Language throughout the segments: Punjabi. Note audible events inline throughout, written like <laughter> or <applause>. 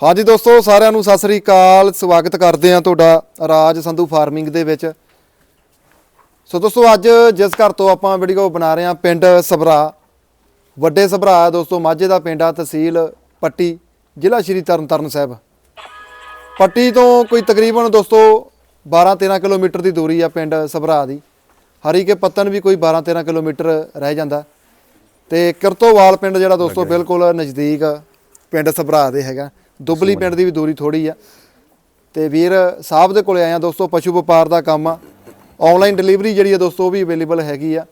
ਹਾਂਜੀ ਦੋਸਤੋ ਸਾਰਿਆਂ ਨੂੰ ਸਤਿ ਸ੍ਰੀ ਅਕਾਲ। ਸਵਾਗਤ ਕਰਦੇ ਹਾਂ ਤੁਹਾਡਾ ਰਾਜ ਸੰਧੂ ਫਾਰਮਿੰਗ ਦੇ ਵਿੱਚ। ਸੋ ਦੋਸਤੋ ਅੱਜ ਜਿਸ ਘਰ ਤੋਂ ਆਪਾਂ ਵੀਡੀਓ ਬਣਾ ਰਹੇ ਹਾਂ ਪਿੰਡ ਸਭਰਾ। ਵੱਡੇ ਸਭਰਾ ਦੋਸਤੋ ਮਾਝੇ ਦਾ ਪਿੰਡ ਆ ਤਹਿਸੀਲ ਪੱਟੀ ਜ਼ਿਲ੍ਹਾ ਸ਼੍ਰੀ ਤਰਨਤਾਰਨ ਸਾਹਿਬ। ਪੱਟੀ ਤੋਂ ਕੋਈ ਤਕਰੀਬਨ ਦੋਸਤੋ 12-13 ਕਿਲੋਮੀਟਰ ਦੀ ਦੂਰੀ ਆ ਪਿੰਡ ਸਭਰਾ ਦੀ। ਹਰੀ ਕੇ ਪੱਤਨ ਵੀ ਕੋਈ 12-13 ਕਿਲੋਮੀਟਰ ਰਹਿ ਜਾਂਦਾ। ਤੇ ਕਿਰਤੋਵਾਲ ਪਿੰਡ ਜਿਹੜਾ ਦੋਸਤੋ ਬਿਲਕੁਲ ਨਜ਼ਦੀਕ ਪਿੰਡ ਸਭਰਾ ਦੇ ਹੈਗਾ। ਦੁੱਬਲੀ ਪਿੰਡ ਦੀ ਵੀ ਦੂਰੀ ਥੋੜੀ ਆ। ਤੇ ਵੀਰ ਸਾਹਿਬ ਦੇ ਕੋਲੇ ਆਇਆ ਦੋਸਤੋ ਪਸ਼ੂ ਵਪਾਰ ਦਾ ਕੰਮ ਆ। ਆਨਲਾਈਨ ਡਿਲੀਵਰੀ ਜਿਹੜੀ ਆ ਦੋਸਤੋ ਉਹ ਵੀ ਅਵੇਲੇਬਲ ਹੈਗੀ ਆ।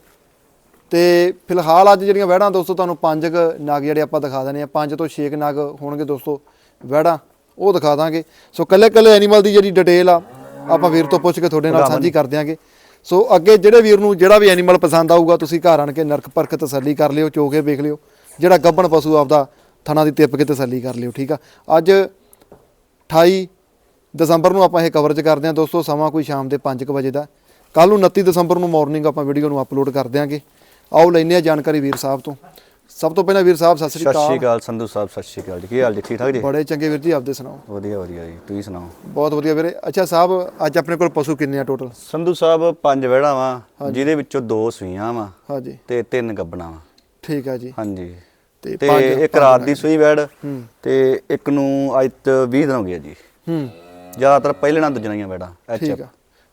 ਤੇ ਫਿਲਹਾਲ ਅੱਜ ਜਿਹੜੀਆਂ ਵਹਿੜਾਂ ਦੋਸਤੋ ਤੁਹਾਨੂੰ ਪੰਜ ਕੁ ਨਗ ਜਿਹੜੇ ਆਪਾਂ ਦਿਖਾ ਦੇਣੇ ਆ। ਪੰਜ ਤੋਂ 6 ਨਗ ਹੋਣਗੇ ਦੋਸਤੋ ਵਹਿੜਾਂ ਉਹ ਦਿਖਾ ਦਾਂਗੇ। ਸੋ ਕੱਲੇ ਕੱਲੇ ਐਨੀਮਲ ਦੀ ਜਿਹੜੀ ਡਿਟੇਲ ਆ ਆਪਾਂ ਵੀਰ ਤੋਂ ਪੁੱਛ ਕੇ ਤੁਹਾਡੇ ਨਾਲ ਸਾਂਝੀ ਕਰ ਦਿਆਂਗੇ। ਸੋ ਅੱਗੇ ਜਿਹੜੇ ਵੀਰ ਨੂੰ ਜਿਹੜਾ ਵੀ ਐਨੀਮਲ ਪਸੰਦ ਆਊਗਾ ਤੁਸੀਂ ਘਰ ਆਣ ਕੇ ਨਰਕ ਪਰਖ ਤਸੱਲੀ ਕਰ ਲਿਓ ਚੋ ਕੇ ਵੇਖ ਲਿਓ। ਜਿਹੜਾ ਗੱਭਣ ਪਸ਼ੂ ਆਪਦਾ ਥਣਾ ਦੀ ਟਿੱਪ ਕੇ ਤਸੱਲੀ ਕਰ ਲਿਓ ਠੀਕ ਆ? ਅੱਜ 28 ਦਸੰਬਰ ਨੂੰ ਆਪਾਂ ਇਹ ਕਵਰੇਜ ਕਰਦੇ ਹਾਂ। ਦੋਸਤੋ ਸਮਾਂ ਕੋਈ ਸ਼ਾਮ ਦੇ 5:00 ਵਜੇ ਦਾ। ਕੱਲ ਨੂੰ 29 ਦਸੰਬਰ ਨੂੰ ਮਾਰਨਿੰਗ ਆਪਾਂ ਵੀਡੀਓ ਨੂੰ ਅਪਲੋਡ ਕਰ ਦਿਆਂਗੇ। ਆਓ ਲੈਨੇ ਆ ਜਾਣਕਾਰੀ ਵੀਰ ਸਾਹਿਬ ਤੋਂ। ਸਭ ਤੋਂ ਪਹਿਲਾਂ ਵੀਰ ਸਾਹਿਬ ਸਤਿ ਸ੍ਰੀ ਸਤਿ ਸ਼੍ਰੀ ਅਕਾਲ ਅਕਾਲ ਸੰਧੂ ਸਾਹਿਬ ਸਤਿ ਸ਼੍ਰੀ ਅਕਾਲ ਜੀ। ਕੀ ਹਾਲ ਜੀ? ਠੀਕ ਠਾਕ ਜੀ? ਬੜੇ ਚੰਗੇ ਵੀਰ ਜੀ ਆਪਦੇ ਸੁਣਾਓ? ਵਧੀਆ ਵਧੀਆ ਜੀ। ਤੁਸੀਂ ਸੁਣਾਓ? ਬਹੁਤ ਵਧੀਆ ਵੀਰੇ। ਅੱਛਾ ਸਾਹਿਬ ਅੱਜ ਆਪਣੇ ਕੋਲ ਪਸ਼ੂ ਕਿੰਨੇ ਆ ਟੋਟਲ ਸੰਧੂ ਸਾਹਿਬ ਪੰਜ ਵਹਿੜਾਂ ਵਾ ਜਿਹਦੇ ਵਿੱਚੋਂ ਦੋ ਸੂਈਆਂ ਵਾ ਹਾਂਜੀ। ਤੇ ਤਿੰਨ ਗੱਬਣਾ ਵਾ। ਠੀਕ ਆ ਜੀ। ਹਾਂਜੀ। ਤੇ ਇੱਕ ਰਾਤ ਦੀ ਸੂਈ ਹੂੰ। ਤੇ ਇੱਕ ਨੂੰ ਅੱਜ ਤੋਂ 20 ਦਿਨ ਹੋ ਗਏ ਜੀ। ਹੂੰ। ਜ਼ਿਆਦਾਤਰ ਪਹਿਲੇ ਨਾਲ ਦੂਜੀਆਂ ਵੈੜਾਂ ਠੀਕ ਆ।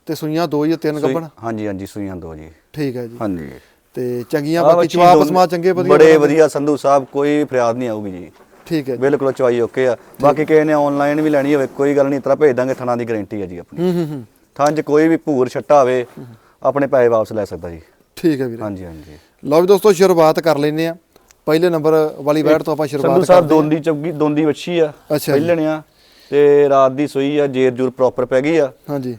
ਤੇ ਸੂਈਆਂ ਦੋ ਜਾਂ ਤਿੰਨ ਗੱਬਣ? ਹਾਂਜੀ ਹਾਂਜੀ ਸੂਈਆਂ ਦੋ ਜੀ। ਠੀਕ ਹੈ ਜੀ। ਹਾਂਜੀ। ਤੇ ਚੰਗੀਆਂ ਆਹ ਬਾਕੀ ਬੱਚੀ ਚਵਾ ਦੋਨ- ਪਸਮਾ ਚੰਗੇ ਵਧੀਆ ਬੜੇ। ਵਧੀਆ ਸੰਧੂ ਸਾਹਿਬ ਕੋਈ ਫਰਿਆਦ ਨਹੀਂ ਆਊਗੀ ਜੀ। ਠੀਕ ਹੈ ਜੀ। ਬਿਲਕੁਲ ਚਵਾਈ ਓਕੇ ਆ। ਬਾਕੀ ਕਿਸੇ ਨੇ ਆਨਲਾਈਨ ਵੀ ਲੈਣੀ ਹੋਵੇ ਕੋਈ ਗੱਲ ਨਹੀਂ ਤਰ੍ਹਾਂ ਭੇਜ ਦਾਂਗੇ ਥਣਾ ਦੀ ਗਾਰੰਟੀ ਹੈ ਜੀ ਆਪਣੀ। ਹੂੰ ਹੂੰ ਹੂੰ। ਥਾਂ 'ਚ ਕੋਈ ਵੀ ਭੂਰ ਛੱਟਾ ਹੋਵੇ ਆਪਣੇ ਪੈਸੇ ਵਾਪਸ ਲੈ ਸਕਦਾ ਜੀ। ਠੀਕ ਹੈ ਵੀਰੇ। ਹਾਂਜੀ ਹਾਂਜੀ। ਲਓ ਵੀ ਦੋਸਤੋ ਸ਼ੁਰੂਆਤ ਕਰ ਲੈਨੇ ਆ। ਪਹਿਲੇ ਨੰਬਰ ਵਾਲੀ ਬੈਟ ਤੋਂ ਆਪਾਂ ਸੰਧੂ ਸ਼ੁਰੂਆਤ ਸਾਹਿਬ ਕਰਦੇ ਹਾਂ। ਦੋਂਦੀ ਚੌਗੀ ਦੋਂਦੀ ਵੱਛੀ ਆ ਅੱਛਾ ਜੀ। ਪਹਿਲਣ ਆ ਤੇ ਰਾਤ ਦੀ ਸੋਈ ਆ ਜੇਰ ਜੂਰ ਪ੍ਰੋਪਰ ਪੈ ਗਈ ਆ। ਹਾਂਜੀ।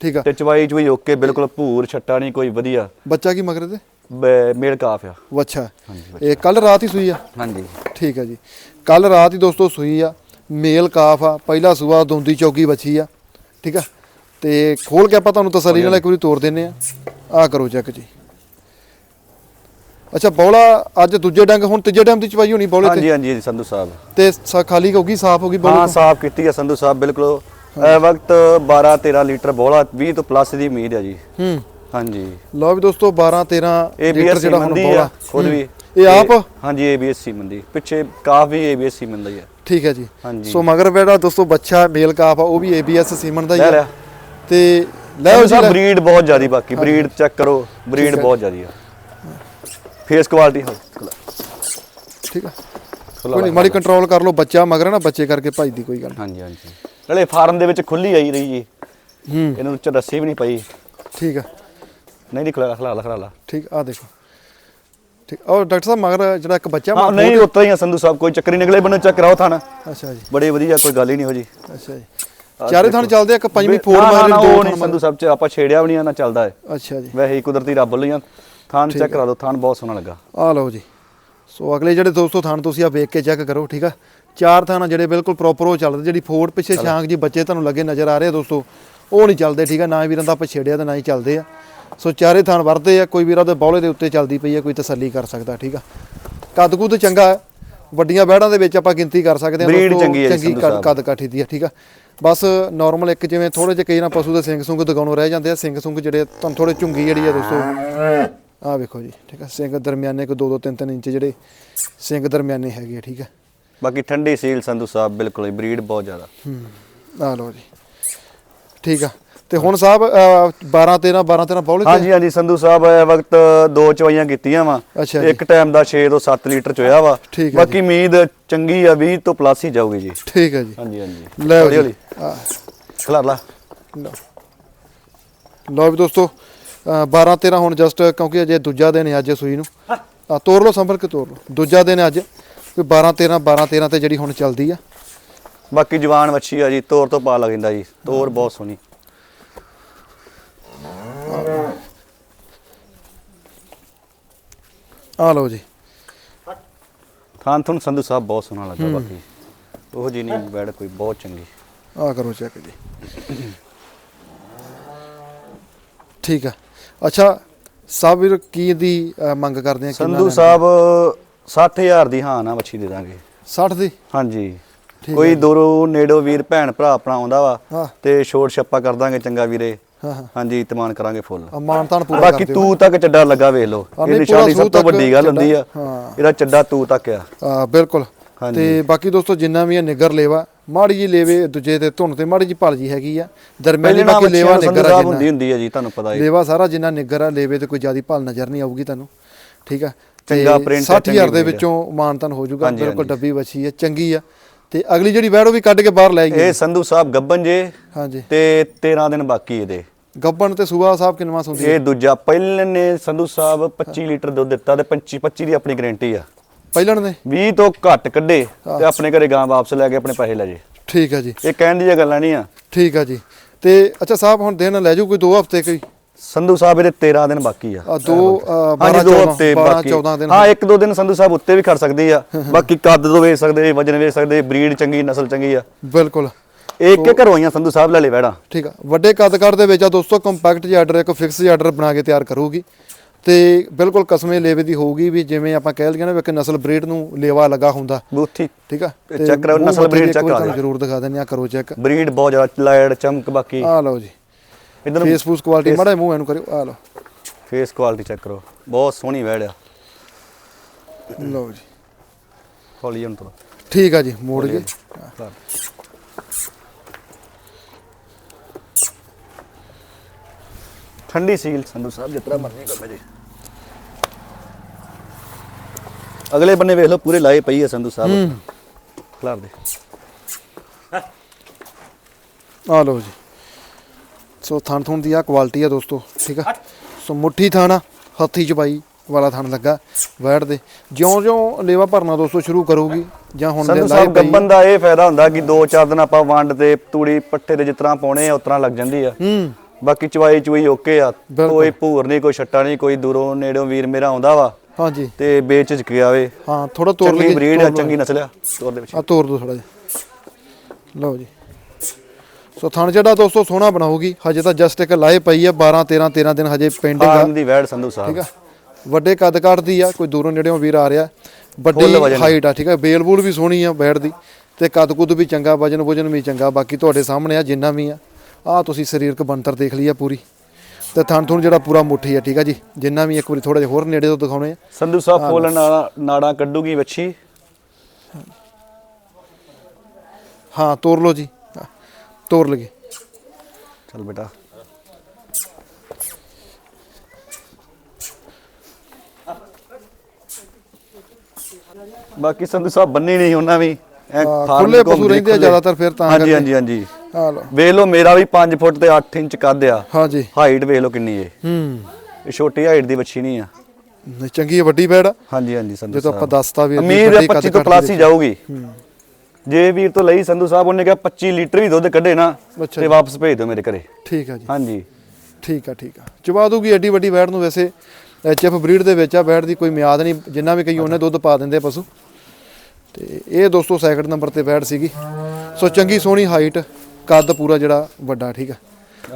ਠੀਕ ਆ। ਤੇ ਚਵਾਈ ਚੁਈ ਓਕੇ ਬਿਲਕੁਲ ਭੂਰ ਛੱਟਾ ਨਹੀਂ ਕੋਈ ਵਧੀਆ। ਬੱਚਾ ਕੀ ਮਗਰ ਤੇ? ਬ- ਮੇਲ ਕਾਫ ਆ। ਅੱਛਾ। ਹਾਂਜੀ ਇਹ ਕੱਲ ਰਾਤ ਹੀ ਸੂਈ ਆ? ਹਾਂਜੀ। ਠੀਕ ਹੈ ਜੀ। ਕੱਲ ਰਾਤ ਹੀ ਦੋਸਤੋ ਸੂਈ ਆ ਮੇਲ ਕਾਫ ਆ ਪਹਿਲਾ ਸੂਆ ਦੋਂਦੀ ਚੌਕੀ ਬੱਚੀ ਆ ਠੀਕ ਆ। ਤੇ ਖੋਲ ਕੇ ਆਪਾਂ ਤੁਹਾਨੂੰ ਤਸੱਲੀ ਨਾਲ ਇੱਕ ਵਾਰੀ ਤੋੜ ਦਿੰਨੇ ਆ। ਆ ਕਰੋ ਚੈੱਕ ਜੀ। ਅੱਛਾ ਬੌਲਾ ਅੱਜ ਦੂਜੇ ਡੰਗ ਹੁਣ ਤੀਜੇ ਟਾਈਮ ਦੀ ਚਵਾਈ ਹੋਣੀ ਬੌਲੇ ਤੇ? ਹਾਂਜੀ ਹਾਂਜੀ ਸੰਧੂ ਸਾਹਿਬ। ਤੇ ਸ- ਖਾਲੀ ਹੋਗੀ ਸਾਫ਼ ਹੋਗੀ ਹਾਂ ਬੌਲੇ ਸਾਫ਼ ਕੀਤੀ ਆ ਸੰਧੂ ਸਾਹਿਬ ਬਿਲਕੁਲ। ਇਹ ਵਕਤ 12 13 ਲੀਟਰ ਬੋਲਾ 20 ਤੋਂ ਪਲੱਸ ਦੀ ਉਮੀਦ ਆ ਜੀ। ਹੂੰ। ਹਾਂਜੀ। ਲਓ ਵੀ ਦੋਸਤੋ 12 13 ਲੀਟਰ ਜਿਹੜਾ ਹੁਣ ਮੰਦੀ ਬੌਲਾ। ਆ ਖੁਦ ਵੀ। ਇਹ ਆਪ? ਹਾਂਜੀ ABS ਮੰਦੀ ਪਿੱਛੇ ਕਾਫ ABS ਮੰਦਾ ਹੀ ਠੀਕ ਹੈ ਜੀ। ਹਾਂਜੀ। ਸੋ ਮਗਰ ਬੇੜਾ ਦੋਸਤੋ ਬੱਚਾ ਮੇਲ ਕਾਫ ਆ ਉਹ ਵੀ ABS ਸੀਮਨ ਦਾ ਹੀ ਲੈ ਆ ਲਿਆ। ਤੇ ਲੈ ਉਹ ਸਾਹਿਬ ਬਰੀਡ ਬਹੁਤ ਜ਼ਿਆਦੀ ਬਾਕੀ ਬਰੀਡ ਚੈੱਕ ਕਰੋ ਬਰੀਡ ਬਹੁਤ ਜ਼ਿਆਦੀ ਆ। ਫੇਸ ਕੁਆਲਿਟੀ ਠੀਕ ਆ। ਕੋਈ ਨਹੀਂ ਮਾੜੀ ਕੰਟਰੋਲ ਕਰ ਲਓ ਬੱਚਾ ਮਗਰ ਨਾ ਬੱਚੇ ਕਰਕੇ ਭਜਦੀ ਕੋਈ ਗੱਲ ਹਾਂਜੀ ਹਾਂਜੀ। ਨਾਲੇ ਫਾਰਮ ਦੇ ਵਿੱਚ ਖੁੱਲੀ ਆਈ ਰਹੀ ਜੀ। ਹੂੰ। ਇਹਨੂੰ ਚ ਰੱਸੀ ਵੀ ਨਹੀਂ ਪਈ। ਠੀਕ ਆ। ਨਹੀਂ ਨਹੀਂ ਖਲਾ ਖਲਾ ਖਲਾ ਠੀਕ ਆ ਦੇਖੋ। ਠੀਕ ਉਹ ਡਾਕਟਰ ਸਾਹਿਬ ਮਗਰ ਜਿਹੜਾ ਇੱਕ ਬੱਚਾ ਹਾਂ ਨਹੀਂ ਉਤਰਾ ਹੀ ਆ ਸੰਧੂ ਸਾਹਿਬ ਕੋਈ ਚੱਕਰ ਹੀ ਨਿਕਲੇ ਬੰਨੋ ਚੈੱਕ ਕਰਾਓ ਥਾਣਾ। ਅੱਛਾ ਜੀ। ਬੜੇ ਵਧੀਆ ਕੋਈ ਗੱਲ ਹੀ ਨਹੀਂ ਹੋ ਜੀ। ਅੱਛਾ ਜੀ। ਚਾਰੇ ਥਣ ਚੱਲਦੇ ਇੱਕ ਪੰਜਵੀਂ ਫੋਰ ਮਾਰ ਦੋ ਨਹੀਂ ਸੰਧੂ ਸਾਹਿਬ ਚ ਆਪਾਂ ਛੇੜਿਆ ਵੀ ਨਹੀਂ ਨਾ ਚੱਲਦਾ ਹੈ ਅੱਛਾ ਜੀ। ਵੈਸੇ ਹੀ ਕੁਦਰਤੀ ਰੱਬ ਲਈਆਂ ਥਾਨ ਚੈੱਕ ਕਰਾ ਦਿਓ ਥਾਨ ਬਹੁਤ ਸੋਹਣਾ ਲੱਗਾ। ਆ ਲਓ ਜੀ। ਸੋ ਅਗਲੇ ਜਿਹੜੇ ਦੋਸਤੋ ਥਣ ਤੁਸੀਂ ਆ ਵੇਖ ਕੇ ਚੈੱਕ ਕਰੋ ਠੀਕ ਆ? ਚਾਰ ਥਾਣਾ ਜਿਹੜੇ ਬਿਲਕੁਲ ਪ੍ਰੋਪਰ ਉਹ ਚੱਲਦੇ ਜਿਹੜੀ ਫੋੜ ਪਿੱਛੇ ਛਾਂਗ ਜੀ ਬੱਚੇ ਤੁਹਾਨੂੰ ਲੱਗੇ ਨਜ਼ਰ ਆ ਰਹੇ ਆ ਦੋਸਤੋ ਉਹ ਨਹੀਂ ਚੱਲਦੇ ਠੀਕ ਆ? ਨਾ ਵੀਰਾਂ ਦਾ ਪਛੇੜਿਆ ਤੇ ਨਾ ਹੀ ਚੱਲਦੇ ਆ। ਸੋ ਚਾਰੇ ਥਾਣ ਵਰਦੇ ਆ ਕੋਈ ਵੀਰਾਂ ਦੇ ਬੌਲੇ ਦੇ ਉੱਤੇ ਚੱਲਦੀ ਪਈ ਆ ਕੋਈ ਤਸੱਲੀ ਕਰ ਸਕਦਾ ਠੀਕ ਆ? ਕੱਦ ਕੁੱਦ ਚੰਗਾ ਵੱਡੀਆਂ ਬੈੜਾਂ ਦੇ ਵਿੱਚ ਆਪਾਂ ਗਿਣਤੀ ਕਰ ਸਕਦੇ ਹਾਂ Breed ਦੋਸਤੋ, ਚੰਗੀ ਹੈ ਚੰਗੀ। ਕੱਦ ਕਾਠੀ ਦੀ ਆ ਠੀਕ ਆ? ਬਸ ਨਾਰਮਲ ਇੱਕ ਜਿਵੇਂ ਥੋੜੇ ਜਿਹੇ ਕਈ ਨਾ ਪਸ਼ੂ ਦੇ ਸਿੰਘ ਸੁੰਗ ਦਗਾਉਣੋਂ ਰਹਿ ਜਾਂਦੇ ਆ ਸਿੰਘ ਸੁੰਗ ਜਿਹੜੇ ਤੁਹਾਨੂੰ ਥੋੜੇ ਝੁੰਗੀ ਜਿਹੜੀ ਆ ਦੋਸਤੋ। ਆਹ ਵੇਖੋ ਜੀ ਠੀਕ ਆ ਸਿੰਘ ਦਰਮਿਆਨੇ ਕੋ 2-2 3-3 ਇੰਚ ਜਿਹੜੇ ਸਿੰਘ ਦਰਮਿਆਨੇ ਹੈਗੇ ਆ ਠੀਕ ਆ। ਬਾਕੀ ਠੰਡੀ ਸੀਲ ਸੰਧੂ ਸਾਹਿਬ ਬਿਲਕੁਲ ਹੀ ਬਰੀਡ ਬਹੁਤ ਜ਼ਿਆਦਾ। ਹੂੰ ਆ ਲਓ ਜੀ ਠੀਕ ਆ। ਤੇ ਹੁਣ ਸਾਹਿਬ 12 13 12 13 ਬੌਲੇ ਤੇ? ਹਾਂਜੀ ਹਾਂਜੀ ਸੰਧੂ ਸਾਹਿਬ ਇਹ ਵਕਤ ਦੋ ਚਵਾਈਆਂ ਕੀਤੀਆਂ ਵਾ। ਅੱਛਾ ਜੀ। ਇੱਕ ਟਾਈਮ ਦਾ 6 ਤੋਂ 7 ਲੀਟਰ ਚੋਇਆ ਵਾ। ਠੀਕ ਹੈ ਬਾਕੀ ਉਮੀਦ ਚੰਗੀ ਆ 20 ਤੋਂ ਪਲੱਸ ਹੀ ਜਾਊਗੀ ਜੀ। ਠੀਕ ਹੈ ਜੀ। ਹਾਂਜੀ ਹਾਂਜੀ। ਲੈ ਹੌਲੀ ਜੀ ਆ। ਖਲਾਰ ਲਾ। ਲਓ। ਲਓ ਵੀ ਦੋਸਤੋ 12 13 ਹੁਣ ਜਸਟ ਕਿਉਂਕਿ ਅਜੇ ਦੂਜਾ ਦਿਨ ਹੈ ਅੱਜ ਸੂਈ ਨੂੰ। ਆ ਤੋੜ ਲਓ ਸੰਭਲ ਕੇ ਤੋੜ ਲਓ। ਦੂਜਾ ਦਿਨ ਹੈ ਅੱਜ। ਕੋਈ 12 13 12 13 ਤੇ ਜਿਹੜੀ ਹੁਣ ਚੱਲਦੀ ਆ। ਬਾਕੀ ਜਵਾਨ ਵੱਛੀ ਆ ਜੀ ਤੋਰ ਤੋਂ ਪਾ ਲੱਗਦਾ ਜੀ। ਤੋਰ ਬਹੁਤ ਸੋਹਣੀ। ਆ ਲਓ ਜੀ। ਥਾਨ ਤੁਹਾਨੂੰ ਸੰਧੂ ਸਾਹਿਬ ਬਹੁਤ ਸੋਹਣਾ ਲੱਗਾ ਬਾਕੀ। ਉਹ ਜੀ ਨਹੀਂ ਬੈਡ ਕੋਈ ਬਹੁਤ ਚੰਗੀ। ਆ ਕਰੋ ਚੈੱਕ ਜੀ। ਠੀਕ ਆ। ਅੱਛਾ ਸਭ ਵੀਰ ਕੀ ਦੀ ਅ, ਮੰਗ ਕਰਦੇ ਆ ਸੰਧੂ? ਸਾਹਿਬ 60000 ਦੀ ਹਾਂ ਨਾ ਵੱਛੀ ਦੇ ਦਾਂਗੇ। 60 ਦੀ? ਹਾਂਜੀ। ਠੀਕ ਕੋਈ ਦੂਰੋਂ ਨੇੜੋ ਵੀਰ ਭੈਣ ਭਰਾ ਆਪਣਾ ਆਉਂਦਾ ਵਾ ਤੇ ਛੋੜ ਛੱਪਾ ਕਰ ਦਾਂਗੇ ਚੰਗਾ ਵੀਰੇ। ਹਾਂ ਹਾਂ। ਹਾਂਜੀ ਇਤਮਾਨ ਕਰਾਂਗੇ ਫੁੱਲ। ਮਾਨਤਾਨ ਪੂਰਾ ਬਾਕੀ ਦਿਓ ਤੂੰ ਤੱਕ ਚੱਡਾ ਲੱਗਾ ਵੇਖ ਲਓ। ਹਾਂ, ਇਹ ਨਹੀਂ, ਪੂਰਾ ਸਭ ਤੋਂ ਵੱਡੀ ਗੱਲ ਹੁੰਦੀ ਆ। ਹਾਂ। ਇਹਦਾ ਚੱਡਾ ਤੂੰ ਤੱਕ ਆ। ਆ ਬਿਲਕੁਲ। ਹਾਂਜੀ। ਤੇ ਬਾਕੀ ਦੋਸਤੋ ਜਿੰਨਾ ਵੀ ਇਹ ਨਿੱਗਰ ਲੇਵਾ ਮਾੜੀ ਜੀ ਲੇਵੇ ਦੂਜੇ ਤੇ ਧੁੰਨ ਤੇ ਮਾੜੀ ਜੀ ਭਲ ਜੀ ਹੈਗੀ ਆ। ਦਰਮਿਆਨੀ ਬਾਕੀ ਲੇਵਾ ਨਿੱਗਰ ਆ ਹੁੰਦੀ ਹੁੰਦੀ ਆ ਜੀ ਤੁਹਾਨੂੰ ਪਤਾ ਹੀ। ਲੇਵਾ ਸਾਰਾ ਜਿੰਨਾ ਨਿੱਗਰ ਆ ਲੇਵੇ ਤੇ ਕੋਈ ਜਿਆਦੀ ਭਲ ਨਜ਼ਰ ਨਹੀਂ ਆਊਗੀ ਤੁਹਾਨੂੰ। ਠੀਕ ਆ? ਤੇ ਚੰਗਾ print ਆ, 60000 ਦੇ ਵਿੱਚੋਂ ਮਾਨਤਨ ਹੋ ਜਾਊਗਾ ਬਿਲਕੁਲ। ਡੱਬੀ ਵੱਛੀ ਹੈ ਚੰਗੀ ਆ। ਤੇ ਅਗਲੀ ਜਿਹੜੀ ਵੈੜ ਉਹ ਵੀ ਕੱਢ ਕੇ ਬਾਹਰ ਲੈ ਗਈ ਇਹ ਸੰਧੂ ਸਾਹਿਬ ਗੱਬਨ ਜੇ ਹਾਂਜੀ। ਤੇ 13 ਦਿਨ ਬਾਕੀ ਇਹਦੇ। ਗੱਬਣ ਤੇ ਸੂਬਾ ਸਾਹਿਬ ਕਿੰਨਵਾ ਸੁਣਦੀ ਇਹ ਦੂਜਾ ਪਹਿਲੇ ਨੇ ਸੰਧੂ ਸਾਹਿਬ 25 ਲੀਟਰ ਦੁੱਧ ਦਿੱਤਾ ਤੇ 25 25 ਦੀ ਆਪਣੀ ਗਾਰੰਟੀ ਆ। ਪਹਿਲਣ ਨੇ? 20 ਤੋਂ ਘੱਟ ਕੱਢੇ ਤੇ ਆਪਣੇ ਘਰੇ ਗਾਂ ਵਾਪਸ ਲੈ ਕੇ ਆਪਣੇ ਪੈਸੇ ਲੈ ਜੇ। ਠੀਕ ਆ ਜੀ। ਇਹ ਕਹਿਣ ਦੀਆਂ ਗੱਲਾਂ ਨਹੀਂ ਆ। ਠੀਕ ਆ ਜੀ। ਤੇ ਅੱਛਾ ਸਾਹਿਬ ਹੁਣ ਦਿਨ ਲੈ ਜਾਓ ਕੋਈ 2 ਹਫ਼ਤੇ ਕੋਈ? ਸੰਧੂ ਸਾਹਿਬ ਇਹਦੇ 13 ਦਿਨ ਬਾਕੀ ਆ। ਆ ਦੋ ਅ, 12 ਹਾਂਜੀ ਦੋ 14 ਹਫ਼ਤੇ 12 ਬਾਕੀ। 14 ਦਿਨ ਹਾਂ ਇੱਕ ਦੋ ਦਿਨ ਸੰਧੂ ਸਾਹਿਬ ਉੱਤੇ ਵੀ ਖੜ ਸਕਦੀ ਆ। ਬਾਕੀ ਕੱਦ ਤੋਂ ਵੇਚ ਸਕਦੇ ਵਜਨ ਵੇਚ ਸਕਦੇ ਬਰੀਡ ਚੰਗੀ ਨਸਲ ਚੰਗੀ ਆ। ਬਿਲਕੁਲ। ਇੱਕ ਇੱਕ ਘਰੋਂ ਆਈਆਂ ਸੰਧੂ ਸਾਹਿਬ ਲੈ ਲੈ ਵੈੜਾ ਠੀਕ ਆ। ਵੱਡੇ ਕੱਦ ਕੱਦ ਦੇ ਵਿੱਚ ਆ ਦੋਸਤੋ ਕੰਪੈਕਟ ਜਿਹਾ ਆਰਡਰ ਇੱਕ ਫਿਕਸ ਜਿਹਾ ਆਰਡਰ ਬਣਾ ਕੇ ਤਿਆਰ ਕਰੂਗੀ। ਤੇ ਬਿਲਕੁਲ ਕਸਮੇ ਲੇਵੇ ਦੀ ਹੋਊਗੀ ਵੀ ਜਿਵੇਂ ਆਪਾਂ ਕਹਿ ਲਈਏ ਨਾ ਵੀ ਇੱਕ ਨਸਲ ਬਰੀਡ ਨੂੰ ਲੇਵਾ ਲੱਗਾ ਹੁੰਦਾ। ਬੂਥੀ। ਠੀਕ ਆ? ਕਰਾਓ, ਮੂੰਹ ਨਸਲ check ਵਾਰੀ ਕਰਾ ਦਿਓ। ਜ਼ਰੂਰ ਦਿਖਾ ਦਿੰਦੇ ਆ ਕਰੋ ਚੈੱਕ ਬਰੀਡ ਬਹੁਤ ਜ਼ਿਆਦਾ ਲਾਈਟ ਚਮਕ ਬਾਕੀ। ਆ ਲਓ ਜੀ। ਇਧਰ ਫੇਸ ਫੂਸ ਕੁਆਲਿਟੀ ਮਾੜਾ ਮੂੰਹ ਇਹਨੂੰ ਕਰਿਓ ਆ ਲਓ। ਫੇਸ ਕੁਆਲਿਟੀ ਚੈੱਕ ਕਰੋ। ਬਹੁਤ ਸੋਹਣੀ ਵੈੜ ਆ। ਲਓ ਜੀ। ਹੌਲੀ ਹੁਣ ਤੋਂ ਠੀਕ ਆ ਜੀ ਮੋੜ ਗਏ ਠੰਡੀ ਸੀਲ ਸੰਧੂ ਸਾਹਿਬ ਜਿਤਨਾ ਮਰਜ਼ੀ ਕਰ ਜੀ ਅਗਲੇ ਬੰਨੇ ਵੇਖ ਲਓ ਪੂਰੇ ਲਾਏ ਪਈ ਹੈ ਸੰਧੂ ਸਾਹਿਬ। ਖਲਾਰ ਦੇ। ਆ ਲਓ ਜੀ। ਸੋ ਥਣ ਥਣ ਦੀ ਆ ਕੁਆਲਿਟੀ ਆ ਦੋਸਤੋ ਠੀਕ ਆ? ਸੋ ਮੁੱਠੀ ਥਾਣਾ ਹੱਥੀ ਚਬਾਈ ਵਾਲਾ ਥਣ ਲੱਗਾ। ਵੈੜ ਦੇ। ਜਿਉਂ-ਜਿਉਂ ਲੇਵਾ ਭਰਨਾ ਦੋਸਤੋ ਸ਼ੁਰੂ ਕਰੂਗੀ ਜਾਂ ਹੁਣ ਦੇ ਪਈ। ਗੱਬਨ ਦਾ ਇਹ ਫਾਇਦਾ ਹੁੰਦਾ ਕਿ 2-4 ਦਿਨ ਆਪਾਂ ਵੰਡ ਤੇ ਤੂੜੀ ਪੱਠੇ ਦੇ ਜਿਤਨਾ ਪਾਉਣੇ ਆ ਉਤਨਾ ਲੱਗ ਜਾਂਦੀ ਆ। ਹੂੰ। ਬਾਕੀ ਚਵਾਈ ਚੁਈ ਓਕੇ ਆ। ਬਿਲਕੁਲ। ਕੋਈ ਭੂਰ ਨਹੀਂ ਕੋਈ ਛੱਟਾ ਨਹੀਂ ਕੋਈ ਦੂਰੋਂ ਨੇੜੋਂ ਵੀਰ ਮੇਰਾ ਆਉਂਦਾ ਵਾ। ਹਾਂਜੀ। ਤੇ ਵੇਚ ਚ ਗਿਆ ਵੇ। ਹਾਂ ਥੋੜਾ ਤੋੜ ਚੰਗੀ ਬਰੀਡ ਆ ਚੰਗੀ ਨਸਲ ਆ ਤੋਰ ਦੇ ਵਿੱਚ। ਆ ਤੋੜ ਦੋ ਥੋੜਾ ਜਿਹਾ। ਲਓ ਜੀ। ਸੋ ਥਣ ਜਿਹੜਾ ਦੋਸਤੋ ਸੋਹਣਾ ਬਣਾਉਗੀ ਹਜੇ ਤਾਂ ਜਸਟ ਇੱਕ ਲਾਏ ਪਈ ਆ 12 13 13 ਦਿਨ ਹਜੇ ਪੈਂਡਿੰਗ ਆ। ਦੀ ਵੈੜ ਸੰਧੂ ਠੀਕ ਸਾਹਿਬ ਆ। ਵੱਡੇ ਕੱਦ ਕੱਟਦੀ ਆ ਕੋਈ ਦੂਰੋਂ ਨੇੜਿਓਂ ਵੀਰ ਆ ਰਿਹਾ। ਵੱਡੀ ਵਜਨ। ਹਾਈਟ ਆ ਠੀਕ ਆ। ਬੇਲ ਬੂਲ ਵੀ ਸੋਹਣੀ ਆ ਬੈਠ ਦੀ। ਤੇ ਕੱਦ ਕੁੱਦ ਵੀ ਚੰਗਾ ਵਜਨ ਵਜਨ ਵੀ ਚੰਗਾ। ਬਾਕੀ ਤੁਹਾਡੇ ਸਾਹਮਣੇ ਆ ਜਿੰਨਾ ਵੀ ਆ। ਆ ਤੁਸੀਂ ਸਰੀਰਕ ਬਣਤਰ ਦੇਖ ਲਈ ਆ ਪੂਰੀ। ਤੇ ਥਣ ਥਣ ਜਿਹੜਾ ਪੂਰਾ ਮੁੱਠੀ ਆ ਠੀਕ ਆ ਜੀ? ਜਿੰਨਾ ਵੀ ਇੱਕ ਵਾਰੀ ਥੋੜਾ ਜਿਹਾ ਹੋਰ ਨੇੜੇ ਤੋਂ ਦਿਖਾਉਣੇ ਆ। ਸੰਧੂ ਸਾਹਿਬ ਫੁੱਲ ਨਾੜਾ ਨਾੜਾਂ ਕੱਢੂਗੀ ਵੱਛੀ? ਹਾਂ ਤੋੜ ਲਓ ਜੀ। ਤੋੜ ਲਗੇ ਚੱਲ ਬੇਟਾ। ਬਾਕੀ ਸੰਧੂ ਸਾਹਿਬ ਬੰਨੀ ਨਹੀਂ ਉਹਨਾਂ ਵੀ। ਖੁੱਲੇ ਪਸ਼ੂ ਰਹਿੰਦੇ ਆ। ਜ਼ਿਆਦਾਤਰ ਫਿਰ ਤਾਂ ਹਾਂਜੀ। ਹਾਂਜੀ ਹਾਂਜੀ। ਆ ਲਓ। ਵੇਖ ਲਓ ਮੇਰਾ ਵੀ 5 ਫੁੱਟ ਤੇ 8 ਇੰਚ ਕੱਦ ਆ। ਹਾਂਜੀ। ਹਾਈਟ ਵੇਖ ਲਓ ਕਿੰਨੀ ਏ। ਹੂੰ। ਇਹ ਛੋਟੀ ਹਾਈਟ ਦੀ ਵੱਛੀ ਨਹੀਂ ਆ। ਨਹੀਂ, ਚੰਗੀ ਆ, ਵੱਡੀ ਬੈੜ ਹਾਂਜੀ ਹਾਂਜੀ ਸੰਧੂ ਜਦੋਂ ਆਪਾਂ ਸਾਹਿਬ। ਦੱਸਤਾ ਵੀ ਅਮੀਰ ਵੱਡੀ 25 ਤੋਂ ਪਲੱਸ ਹੀ ਜਾਊਗੀ। ਹੂੰ। ਜੇ ਵੀਰ ਤੋਂ ਲਈ ਸੰਧੂ ਸਾਹਿਬ ਉਹਨੇ ਕਿਹਾ 25 ਲੀਟਰ ਵੀ ਦੁੱਧ ਕੱਢੇ ਨਾ ਤੇ ਵਾਪਸ ਭੇਜ ਦਿਓ ਮੇਰੇ ਘਰੇ। ਠੀਕ ਆ ਜੀ। ਹਾਂਜੀ। ਠੀਕ ਆ ਠੀਕ ਆ। ਚਬਾ ਦੂਗੀ ਐਡੀ ਵੱਡੀ ਵੈੜ ਨੂੰ ਵੈਸੇ। ਐਚਐਫ ਬਰੀਡ ਦੇ ਵਿੱਚ ਆ ਵੈੜ ਦੀ ਕੋਈ ਮਿਆਦ ਨਹੀਂ। ਜਿੰਨਾ ਵੀ ਕਈ ਉਹਨੇ ਦੁੱਧ ਪਾ ਦਿੰਦੇ ਪਸ਼ੂ। ਤੇ ਇਹ ਦੋਸਤੋ ਸੈਕਿੰਡ ਨੰਬਰ ਤੇ ਵੈੜ ਸੀਗੀ। ਸੋ ਚੰਗੀ ਸੋਹਣੀ ਹਾਈਟ ਕੱਦ ਪੂਰਾ ਜਿਹੜਾ ਵੱਡਾ ਠੀਕ ਆ।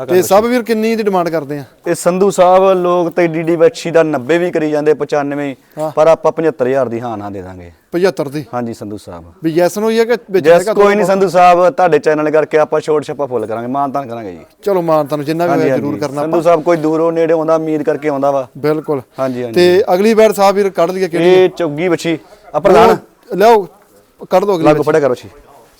ਤੇ ਸਭ ਵੀਰ ਕਿੰਨੀ ਦੀ ਡਿਮਾਂਡ ਕਰਦੇ ਆ? ਇਹ ਸੰਧੂ ਸਾਹਿਬ ਲੋਕ ਤੇ ਡੀਡੀ ਵੱਛੀ ਦਾ 90 ਵੀ ਕਰੀ ਜਾਂਦੇ 95 ਹਾਂ। ਪਰ ਆਪਾਂ 75000 ਦੀ ਹਾਂ ਨਾ ਦੇ ਦਾਂਗੇ। 75 ਦੀ? ਹਾਂਜੀ ਸੰਧੂ ਸਾਹਿਬ। ਵੀ ਯੈਸ ਨੂੰ ਹੀ ਹੈ ਕਿ ਵਿੱਚ ਕੋਈ ਨਹੀਂ ਸੰਧੂ ਸਾਹਿਬ ਤੁਹਾਡੇ ਚੈਨਲ ਕਰਕੇ ਆਪਾਂ ਛੋਟ ਛੱਪਾ ਫੁੱਲ ਕਰਾਂਗੇ ਮਾਨਤਾਨ ਕਰਾਂਗੇ ਜੀ। ਚਲੋ ਮਾਨ ਤੁਹਾਨੂੰ ਜਿੰਨਾ ਵੀ ਜ਼ਰੂਰ ਕਰਨਾ ਸੰਧੂ ਸਾਹਿਬ ਕੋਈ ਦੂਰੋਂ ਨੇੜੇ ਆਉਂਦਾ ਉਮੀਦ ਕਰਕੇ ਆਉਂਦਾ ਵਾ। ਬਿਲਕੁਲ। ਹਾਂਜੀ ਹਾਂਜੀ। ਤੇ ਅਗਲੀ ਵੈੜ ਸਾਹਿਬ ਵੀਰ ਕੱਢ ਲਈਏ ਕਿਹੜੀ? ਇਹ ਚੌਗੀ ਵੱਛੀ। ਆ ਪ੍ਰਧਾਨ। ਲਿਆਓ ਕੱਢ ਦੋ ਅਗਲੀ ਲਾਗੂ ਫੜਿਆ ਕਰੋ ਛੀ।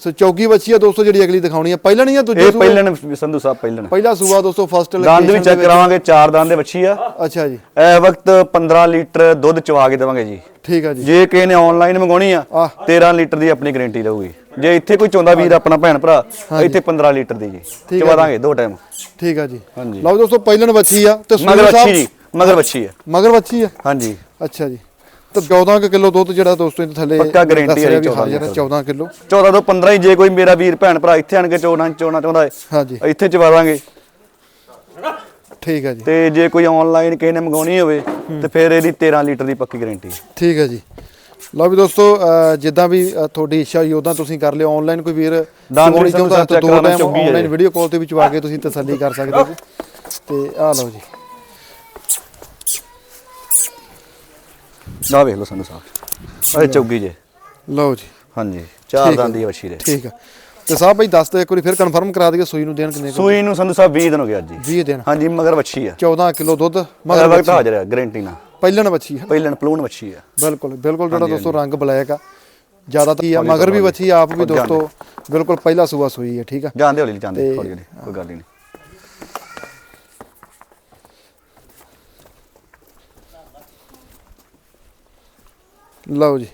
ਸੋ ਚੌਗੀ ਬੱਚੀ ਆ ਦੋਸਤੋ ਜਿਹੜੀ ਅਗਲੀ ਦਿਖਾਉਣੀ ਆ। ਪਹਿਲਾਂ ਨਹੀਂ ਆ ਦੂਜੇ ਇਹ ਸੂਬੇ? ਪਹਿਲਣ ਸੰਧੂ ਸਾਹਿਬ ਪਹਿਲਣ ਪਹਿਲਾ ਸੂਬਾ ਦੋਸਤੋ ਫਸਟ ਦੰਦ ਵੀ ਚੈੱਕ ਕਰਾਵਾਂਗੇ ਚਾਰ ਦੰਦ ਦੇ ਵੱਛੀ ਆ। ਅੱਛਾ ਜੀ। ਇਹ ਵਕਤ 15 ਲੀਟਰ ਦੁੱਧ ਚਵਾ ਕੇ ਦੇਵਾਂਗੇ ਜੀ। ਠੀਕ ਆ ਜੀ। ਜੇ ਕਿਸੇ ਨੇ ਆਨਲਾਈਨ ਮੰਗਾਉਣੀ ਆ ਆਹ। 13 ਲੀਟਰ ਦੀ ਆਪਣੀ ਗਾਰੰਟੀ ਰਹੂਗੀ। ਜੇ ਇੱਥੇ ਕੋਈ ਚਾਹੁੰਦਾ ਵੀਰ ਆਪਣਾ ਭੈਣ ਭਰਾ ਇੱਥੇ 15 ਲੀਟਰ ਦੀ ਜੀ। ਚਵਾ ਦਾਂਗੇ ਦੋ ਟਾਈਮ ਠੀਕ ਆ ਜੀ। ਲਓ ਦੋਸਤੋ ਪਹਿਲਣ ਬੱਚੀ ਆ ਤੇ ਮਗਰ ਜੀ ਮਗਰ ਵੱਛੀ ਆ। ਮਗਰ ਬੱਚੀ ਆ? ਹਾਂਜੀ। ਅੱਛਾ ਜੀ। ਤੇ 14 ਕੁ ਕਿਲੋ ਦੁੱਧ ਜਿਹੜਾ ਦੋਸਤੋ ਇਹਦੇ ਥੱਲੇ ਪੱਕਾ guarantee ਦੱਸ ਰਿਹਾ ਵਾਲੀ ਵੀ 14 ਹਾਜ਼ਰ ਆ 14 ਕਿਲੋ। 14 ਤੋਂ 15 ਹੀ ਜੇ ਕੋਈ ਮੇਰਾ ਵੀਰ ਭੈਣ ਭਰਾ ਇੱਥੇ ਆਣ ਕੇ ਚੋਣਾ ਚੋਣਾ ਚਾਹੁੰਦਾ ਹੈ। ਹਾਂਜੀ। ਇੱਥੇ ਚਵਾ ਦਾਂਗੇ। ਠੀਕ ਆ ਜੀ। ਤੇ ਜੇ ਕੋਈ ਆਨਲਾਈਨ ਕਿਸੇ ਨੇ ਮੰਗਾਉਣੀ ਹੋਵੇ ਤੇ ਫਿਰ ਇਹਦੀ 13 ਲੀਟਰ ਦੀ ਪੱਕੀ ਗਾਰੰਟੀ ਠੀਕ ਹੈ ਜੀ। ਲਓ ਵੀ ਦੋਸਤੋ ਅਹ ਜਿੱਦਾਂ ਵੀ ਤੁਹਾਡੀ ਇੱਛਾ ਹੋਈ ਉਦਾਂ ਤੁਸੀਂ ਕਰ ਲਿਓ। ਆਨਲਾਈਨ ਕੋਈ ਵੀਰ ਦਾਨ ਚਾਹੁੰਦਾ ਤਾਂ ਦੋ ਕਰਾਉਣਾ ਟਾਈਮ ਹੈ ਜੀ। ਵੀਡੀਓ ਕਾਲ ਤੇ ਵੀ ਚਵਾ ਕੇ ਤੁਸੀਂ ਤਸੱਲੀ ਕਰ ਸਕਦੇ ਜੀ। ਤੇ ਆਹ ਲਓ ਜੀ। ਨਾ ਵੇਖ ਲਓ ਸੰਧੂ ਸਾਹਿਬ ਅਰੇ ਚੌਗੀ ਜੇ। ਲਓ ਜੀ। ਹਾਂਜੀ ਚਾਰ। ਦੰਦ ਦੀ ਵੱਛੀ ਦੇ। ਠੀਕ ਆ। ਤੇ ਸਾਹਿਬ ਭਾਈ ਦੱਸ ਦਿਓ ਇੱਕ ਵਾਰੀ ਫਿਰ ਕਨਫਰਮ ਕਰਾ ਦਈਏ ਸੂਈ ਨੂੰ ਦੇਣ ਕਿੰਨੇ? ਸੂਈ ਨੂੰ ਸੰਧੂ ਸਾਹਿਬ 20 ਦਿਨ ਹੋ ਗਏ ਅੱਜ ਜੀ 20 ਦਿਨ। ਹਾਂਜੀ ਮਗਰ ਵੱਛੀ ਆ। 14 ਕਿਲੋ ਦੁੱਧ ਮਗਰ ਵਕਤ ਹਾਜ਼ਰ ਹੈ ਗਾਰੰਟੀ ਨਾਲ। ਪਹਿਲਣ ਬੱਚੀ ਹੈ ਪਹਿਲਣ ਪਲੂਣ ਵੱਛੀ ਆ। ਬਿਲਕੁਲ ਬਿਲਕੁਲ ਜਿਹੜਾ ਦੋਸਤੋ ਰੰਗ ਬਲੈਕ ਆ। ਜ਼ਿਆਦਾ ਤਾਂ ਕੀ ਆ ਮਗਰ ਵੀ ਬੱਚੀ ਆਪ ਵੀ ਦੋਸਤੋ ਬਿਲਕੁਲ ਪਹਿਲਾ ਸੂਆ ਸੂਈ ਹੈ ਠੀਕ ਆ? ਜਾਂਦੇ ਹੌਲੀ ਜਾਂਦੇ ਹੌਲੀ ਕੋਈ ਗੱਲ ਨਹੀਂ। ਲਓ ਜੀ।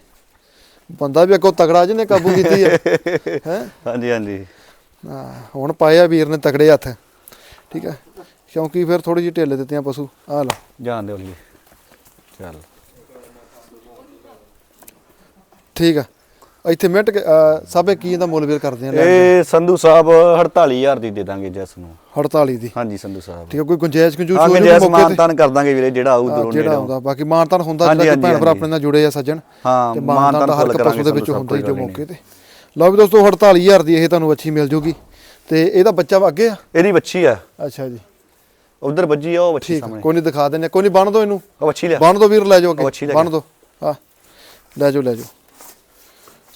ਬੰਦਾ ਵੀ ਅੱਗੋਂ ਤਗੜਾ ਜਿਹਨੇ ਕਾਬੂ ਕੀਤੀ ਹੈ <laughs> ਹੈ? ਹਾਂਜੀ ਹਾਂਜੀ। ਹੁਣ ਪਾਇਆ ਵੀਰ ਨੇ ਤਗੜੇ ਹੱਥ। ਠੀਕ ਹੈ ਕਿਉਂਕਿ ਫਿਰ ਥੋੜੀ ਜਿਹੀ ਢਿੱਲ ਦਿੱਤੀਆਂ ਪਸ਼ੂ। ਆ ਲਓ। ਜਾਂਦੇ ਹੌਲੀ ਚੱਲ। ਠੀਕ ਆ। ਇੱਥੇ ਮਿੰਟ ਸਾਬੇ ਕੀ ਇਹਦਾ ਮੁੱਲ ਵੀਰ ਕਰਦੇ ਆ ਲੈ ਇਹ ਸੰਧੂ ਸਾਹਿਬ 48000 ਦੀ ਦੇ ਦਾਂਗੇ ਜੈਸ ਨੂੰ। 48 ਦੀ? ਹਾਂਜੀ ਸੰਧੂ ਸਾਹਿਬ। ਠੀਕ ਆ ਕੋਈ ਗੁੰਜਾਇਸ਼ ਗੁੰਜੂਸ਼ ਹਾਂ ਜੈਸ ਮੌਕੇ ਤੇ ਮਾਨਤਾਨ ਕਰ ਦਾਂਗੇ ਵੀਰੇ ਜਿਹੜਾ ਆਊ ਹਾਂ, ਦਰੋਂ ਜਿਹੜਾ ਹੁੰਦਾ ਬਾਕੀ ਮਾਨਤਾਨ ਹੁੰਦਾ ਜਿਹੜਾ ਭੈਣ ਭਰਾ ਆਪਣੇ ਨਾਲ ਜੁੜੇ ਆ ਸੱਜਣ ਹਾਂ ਮਾਨਤਾਨ ਦਾ ਹਰ ਇੱਕ ਪਸ਼ੂ ਦੇ ਵਿੱਚ ਹੁੰਦਾ ਹੀ ਜੋ ਮੌਕੇ ਤੇ। ਲਓ ਵੀ ਦੋਸਤੋ 48000 ਦੀ ਇਹ ਤੁਹਾਨੂੰ ਅੱਛੀ ਮਿਲ ਜੂਗੀ। ਤੇ ਇਹਦਾ ਬੱਚਾ ਅੱਗੇ ਆ? ਇਹਦੀ ਵੱਛੀ ਆ। ਅੱਛਾ ਜੀ। ਉਧਰ ਵੱਜੀ ਆ ਉਹ ਆ, ਸਾਹਮਣੇ। ਕੋਈ ਨਹੀਂ ਦਿਖਾ ਦਿੰਨੇ ਕੋਈ ਨਹੀਂ ਬੰਨ ਦੋ ਇਹਨੂੰ। ਉਹ ਵੱਛੀ ਲਿਆ। ਬੰਨ ਦੋ ਵੀਰ ਲੈ ਜਾਓ ਅੱਗੇ। ਲੈ ਬੰਨ ਦੋ। ਹਾਂ। ਲੈ ਜਾਓ ਲੈ ਜਾਓ।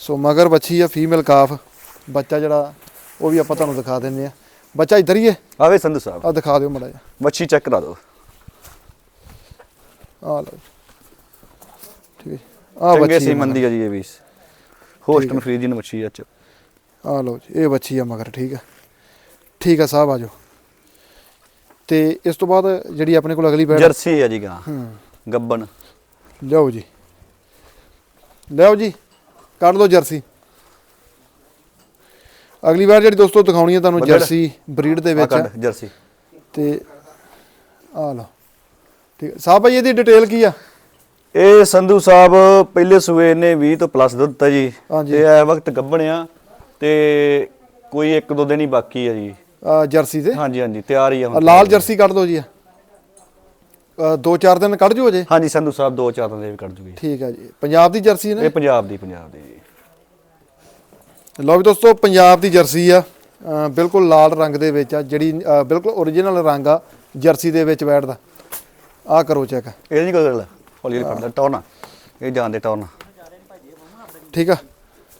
ਸੋ ਮਗਰ ਬੱਚੀ ਆ ਫੀਮੇਲ ਕਾਫ ਬੱਚਾ ਜਿਹੜਾ ਉਹ ਵੀ ਆਪਾਂ ਤੁਹਾਨੂੰ ਦਿਖਾ ਦਿੰਨੇ ਆ। ਬੱਚਾ ਇੱਧਰ ਹੀ ਹੈ ਆਵੇ ਸੰਧੂ ਸਾਹਿਬ। ਆ ਦਿਖਾ ਦਿਓ ਮੜਾ ਜਾ ਵੱਛੀ ਚੈੱਕ ਕਰਾ ਦਿਓ। ਆ ਲਓ ਠੀਕ ਆ ਚੰਗੇ ਬੱਚੀ ਸੀ ਆ ਮੰਦੀ ਆ ਜੀ ਇਹ ਵੀ। ਹੋਸਟਨ ਫਰੀਜ ਨੂੰ ਵੱਛੀ ਆ ਚ ਆ ਲਓ ਜੀ ਇਹ ਬੱਚੀ ਆ ਮਗਰ ਠੀਕ ਆ ਠੀਕ ਆ ਸਾਹਿਬ ਆ ਜਾਓ। ਤੇ ਇਸ ਤੋਂ ਬਾਅਦ ਜਿਹੜੀ ਆਪਣੇ ਕੋਲ ਅਗਲੀ ਬੈਡ ਜਰਸੀ ਆ ਜੀ ਗਾਂ। ਹੂੰ। ਗੱਬਨ ਲਿਆਓ ਜੀ। ਲਿਆਓ ਜੀ। ਕੱਢ ਲਓ ਜਰਸੀ। ਅਗਲੀ ਵਾਰ ਜਿਹੜੀ ਦੋਸਤੋ ਦਿਖਾਉਣੀ ਹੈ ਤੁਹਾਨੂੰ। ਜਰਸੀ ਬਰੀਡ ਦੇ ਆ ਵਿੱਚ ਕੱਢ ਜਰਸੀ। ਤੇ ਆ ਲਓ। ਠੀਕ। ਸਾਹਿਬ ਭਾਈ ਇਹਦੀ ਡਿਟੇਲ ਕੀ ਆ? ਇਹ ਸੰਧੂ ਸਾਹਿਬ ਪਹਿਲੇ ਸੂਏ ਨੇ 20 ਤੋਂ ਪਲੱਸ ਦੁੱਧ ਦਿੱਤਾ ਜੀ। ਤੇ ਇਹ ਵਕਤ ਗੱਬਣਿਆ ਤੇ ਕੋਈ ਇੱਕ ਦੋ ਦਿਨ ਹੀ ਬਾਕੀ ਆ ਜੀ। ਆ ਜਰਸੀ ਦੇ ਹਾਂਜੀ ਹਾਂਜੀ ਤਿਆਰ ਹੀ ਆ ਆ ਹੁਣ ਲਾਲ ਜਰਸੀ ਕੱਢ ਦਿਓ ਜੀ। ਆ ਅ, ਦੋ ਚਾਰ ਦਿਨ ਕੱਢ ਜੂ ਅਜੇ? ਹਾਂਜੀ ਸੰਧੂ ਸਾਹਿਬ ਦੋ ਚਾਰ ਦਿਨ ਦੇ ਵੀ ਕੱਢ ਜੂਗੀ। ਠੀਕ ਆ ਜੀ। ਪੰਜਾਬ ਦੀ ਜਰਸੀ ਇਹ ਨੇ ਪੰਜਾਬ ਦੀ ਪੰਜਾਬ ਦੀ ਜੀ। ਲਓ ਵੀ ਦੋਸਤੋ ਪੰਜਾਬ ਦੀ ਜਰਸੀ ਆ। ਬਿਲਕੁਲ ਲਾਲ ਰੰਗ ਦੇ ਵਿੱਚ ਆ ਜਿਹੜੀ ਬਿਲਕੁਲ ਓਰੀਜਨਲ ਰੰਗ ਆ ਜਰਸੀ ਦੇ ਵਿੱਚ ਬੈਠਦਾ। ਆ ਕਰੋ ਚੈੱਕ ਇਹ ਨਹੀਂ ਕੋਈ ਗੱਲ ਹੌਲੀ ਹੌਲੀ ਕੱਢਦਾ ਟੌਰਨਾ ਇਹ ਜਾਂਦੇ ਟੌਰਨਾ ਠੀਕ ਆ।